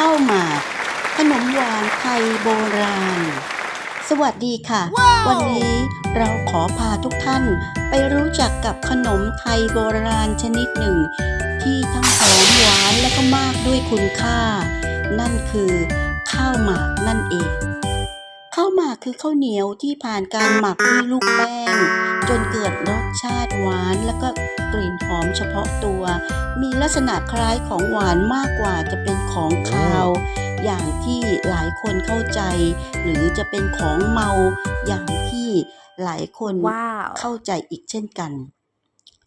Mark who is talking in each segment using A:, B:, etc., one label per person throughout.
A: ข้าวหมากขนมหวานไทยโบราณ สวัสดีค่ะวันนี้เราขอพาทุกท่านไปรู้จักกับขนมไทยโบราณชนิดหนึ่ง ที่ทั้งหอมหวานและก็มากด้วยคุณค่า นั่นคือ ข้าวหมากนั่นเองข้าวหมากคือข้าวเหนียวที่ผ่านการหมักด้วยลูกแป้ง จนเกิดรสชาติหวานแล้วก็กลิ่นหอมเฉพาะตัว มีลักษณะคล้ายของหวานมากกว่าจะเป็น ของคาว อย่างที่หลายคนเข้าใจ หรือจะเป็นของเมาอย่างที่หลายคน
B: ว้าว
A: เข้าใจอีกเช่นกัน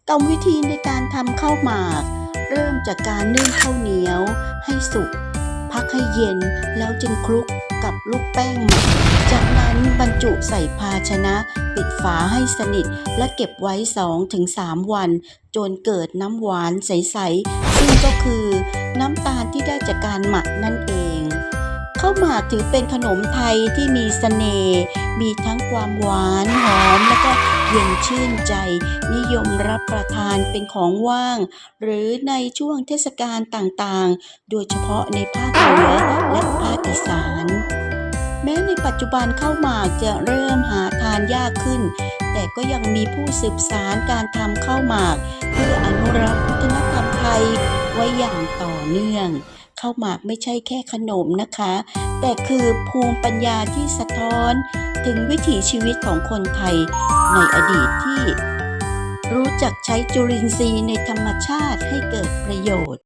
A: กรรมวิธีในการทำข้าวหมาก เริ่มจากการนึ่งข้าวเหนียว ให้สุก พักให้เย็นแล้วจึงคลุกกับลูกแป้งหมักจากนั้นบรรจุใส่ภาชนะ ปิดฝาให้สนิท และเก็บไว้ 2-3 วัน จนเกิดน้ำหวานใส ๆ ซึ่งก็คือ น้ำตาลที่ได้จากการหมักนั่นเองข้าวหมากถือเป็นขนมไทยที่มีเสน่ห์มีทั้งความหวานหอมและก็เย็นชื่นใจ นิยมรับประทานเป็นของว่าง หรือในช่วงเทศกาลต่างๆ โดยเฉพาะในภาคเหนือและภาคอีสานแม้ในปัจจุบันข้าวหมากจะเริ่มหาทานยากขึ้น แต่ก็ยังมีผู้สืบสารการทำข้าวหมาก เพื่ออนุรักษ์วัฒนธรรมไท ไว้อย่างต่อเนื่องข้าวหมากไม่ใช่แค่ขนมนะคะ แต่คือภูมิปัญญาที่สะท้อน ถึงวิถีชีวิตของคนไทยในอดีตที่ รู้จักใช้จุลินทรีย์ในธรรมชาติให้เกิดประโยชน์